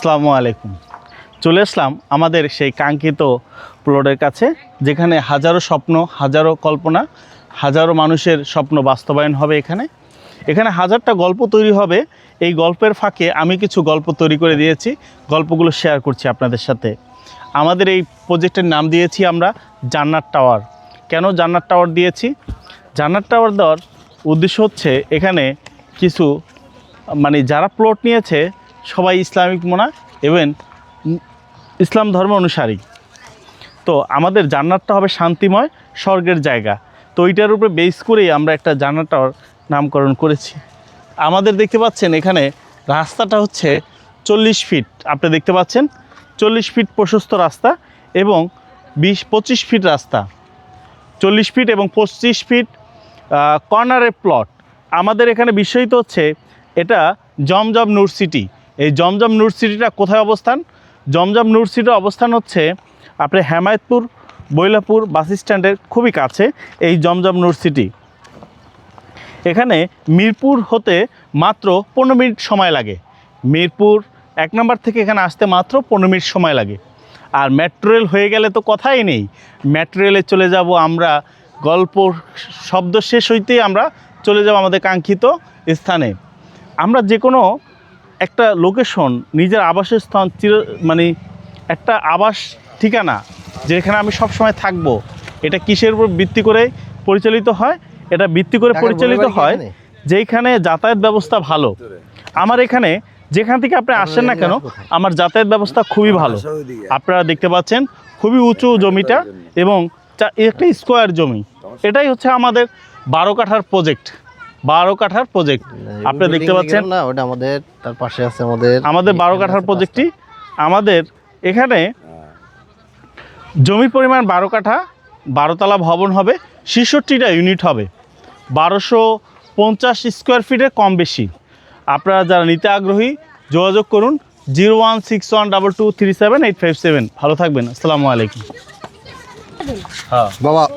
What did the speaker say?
আসসালামু আলাইকুম। চলে আসলাম আমাদের সেই কাঙ্ক্ষিত প্লটের কাছে, যেখানে হাজারো স্বপ্ন, হাজারো কল্পনা, হাজারো মানুষের স্বপ্ন বাস্তবায়ন হবে এখানে। এখানে হাজারটা গল্প তৈরি হবে। এই গল্পের ফাঁকে আমি কিছু গল্প তৈরি করে দিয়েছি, গল্পগুলো শেয়ার করছি আপনাদের সাথে। আমাদের এই প্রজেক্টের নাম দিয়েছি আমরা জান্নাত টাওয়ার। কেন জান্নাত টাওয়ার দিয়েছি? জান্নাত টাওয়ার দেওয়ার উদ্দেশ্য হচ্ছে এখানে কিছু মানে যারা প্লট নিয়েছে সবাই ইসলামিক মোনা এবং ইসলাম ধর্ম অনুসারী। তো আমাদের জান্নাতটা হবে শান্তিময়, স্বর্গের জায়গা। তো ওইটার উপরে বেস করেই আমরা একটা জান্নাত টাওয়ার নামকরণ করেছি। আমাদের দেখতে পাচ্ছেন এখানে রাস্তাটা হচ্ছে চল্লিশ ফিট আপনি দেখতে পাচ্ছেন? চল্লিশ ফিট প্রশস্ত রাস্তা এবং বিশ, পঁচিশ ফিট রাস্তা। চল্লিশ ফিট এবং পঁচিশ ফিট কর্নারের প্লট আমাদের এখানে বিস্ময়িত হচ্ছে এটা জমজম নূর সিটি এই জমজম নূর সিটিটা কোথায় অবস্থান? জমজম নূর সিটির অবস্থান হচ্ছে আপনি হেমায়তপুর, বৈলাপুর বাস স্ট্যান্ডের খুবই কাছে এই জমজম নূর সিটি। এখানে মিরপুর হতে মাত্র পনেরো মিনিট সময় লাগে। মিরপুর এক নম্বর থেকে এখানে আসতে মাত্র পনেরো মিনিট সময় লাগে। আর মেট্রো রেল হয়ে গেলে তো কথাই নেই। মেট্রো রেলে চলে যাব আমরা গল্প শব্দ শেষ হইতেই আমরা চলে যাব আমাদের কাঙ্ক্ষিত স্থানে। আমরা যে কোনো একটা লোকেশন নিজের আবাসের স্থান চির মানে একটা আবাস ঠিকানা যেখানে আমি সব সময় থাকব এটা কিসের উপর ভিত্তি করে পরিচালিত হয়? এটা ভিত্তি করে পরিচালিত হয়? যেখানে যাতায়াত ব্যবস্থা ভালো। আমার এখানে যেখান থেকে আপনি আসেন না কেন আমার যাতায়াত ব্যবস্থা খুবই ভালো। আপনারা দেখতে পাচ্ছেন খুবই উঁচু জমিটা এবং চা- একটা স্কোয়ার জমি। এটাই হচ্ছে আমাদের বারো কাঠার প্রজেক্ট বারো কাঠার প্রজেক্ট আপনি দেখতে পাচ্ছেন? না ওটা আমাদের তার পাশে আছে আমাদের আমাদের বারো কাঠার প্রজেক্টটি আমাদের এখানে জমির পরিমাণ বারো কাঠা বারোতলা ভবন হবে ছেষট্টিটা ইউনিট হবে। বারোশো পঞ্চাশ স্কোয়ার ফিটের কম বেশি। আপনারা যারা নিতে আগ্রহী যোগাযোগ করুন zero one six one double two three seven eight five seven. ভালো থাকবেন আসসালামু আলাইকুম। হ্যাঁ। বাবা।